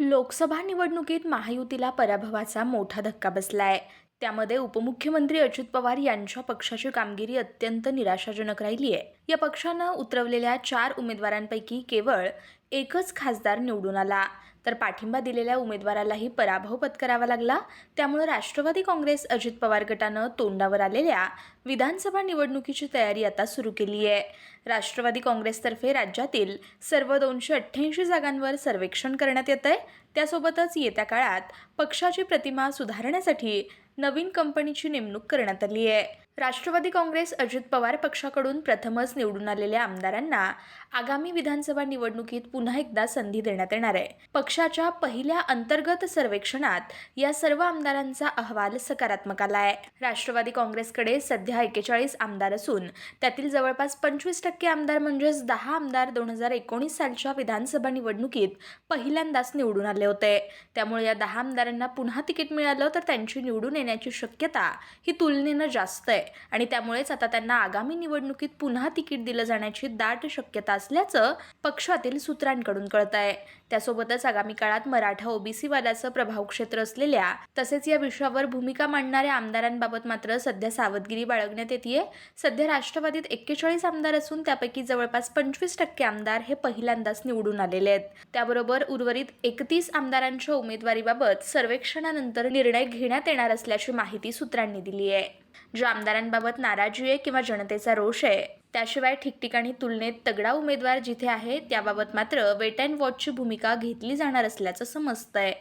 लोकसभा निवडणुकीत महायुतीला पराभवाचा मोठा धक्का बसलाय. त्यामध्ये उपमुख्यमंत्री अजित पवार यांच्या पक्षाची कामगिरी अत्यंत निराशाजनक राहिली आहे. या पक्षानं उतरवलेल्या चार उमेदवारांपैकी केवळ एकच खासदार निवडून आला. तर पाठिंबा दिलेल्या उमेदवारालाही पराभव पत्करावा लागला. त्यामुळे राष्ट्रवादी काँग्रेस अजित पवार गटानं तोंडावर आलेल्या विधानसभा निवडणुकीची तयारी आता सुरू केली आहे. राष्ट्रवादी काँग्रेसतर्फे राज्यातील सर्व दोनशे अठ्ठ्याऐंशी जागांवर सर्वेक्षण करण्यात येत आहे त्यासोबतच येत्या काळात पक्षाची प्रतिमा सुधारण्यासाठी नवीन कंपनीची नेमणूक करण्यात आली आहे. राष्ट्रवादी काँग्रेस अजित पवार पक्षाकडून प्रथमच निवडून आलेल्या आमदारांना आगामी विधानसभा निवडणुकीत पुन्हा एकदा संधी देण्यात येणार आहे. पक्षाच्या पहिल्या अंतर्गत सर्वेक्षणात या सर्व आमदारांचा अहवाल सकारात्मक आला आहे. राष्ट्रवादी काँग्रेसकडे सध्या एकेचाळीस आमदार असून त्यातील जवळपास पंचवीस टक्के आमदार म्हणजेच दहा आमदार दोन हजार एकोणीस सालच्या विधानसभा निवडणुकीत पहिल्यांदाच निवडून आले होते. त्यामुळे या दहा आमदारांना पुन्हा तिकीट मिळालं तर त्यांची निवडून येण्याची शक्यता ही तुलनेनं जास्त आहे. आणि त्यामुळेच आता त्यांना आगामी निवडणुकीत पुन्हा तिकीट दिलं जाण्याची दाट शक्यता असल्याचं पक्षातील सूत्रांकडून कळत आहे त्यासोबतच आगामी काळात मराठा ओबीसी वादाचं प्रभाव क्षेत्र असलेल्या तसेच या विषयावर भूमिका मांडणाऱ्या आमदारांबाबत मात्र सध्या सावधगिरी बाळगण्यात येते सध्या राष्ट्रवादीत एक्केचाळीस आमदार असून त्यापैकी जवळपास पंचवीस टक्के आमदार हे पहिल्यांदाच निवडून आलेले आहेत. त्याबरोबर उर्वरित एकतीस आमदारांच्या उमेदवारीबाबत सर्वेक्षणानंतर निर्णय घेण्यात येणार असल्याची माहिती सूत्रांनी दिली आहे ज्या आमदारांबाबत नाराजी आहे किंवा जनतेचा रोष आहे त्याशिवाय ठिकठिकाणी तुलनेत तगडा उमेदवार जिथे आहे त्याबाबत मात्र वेट अँड वॉचची भूमिका घेतली जाणार असल्याचं समजतंय.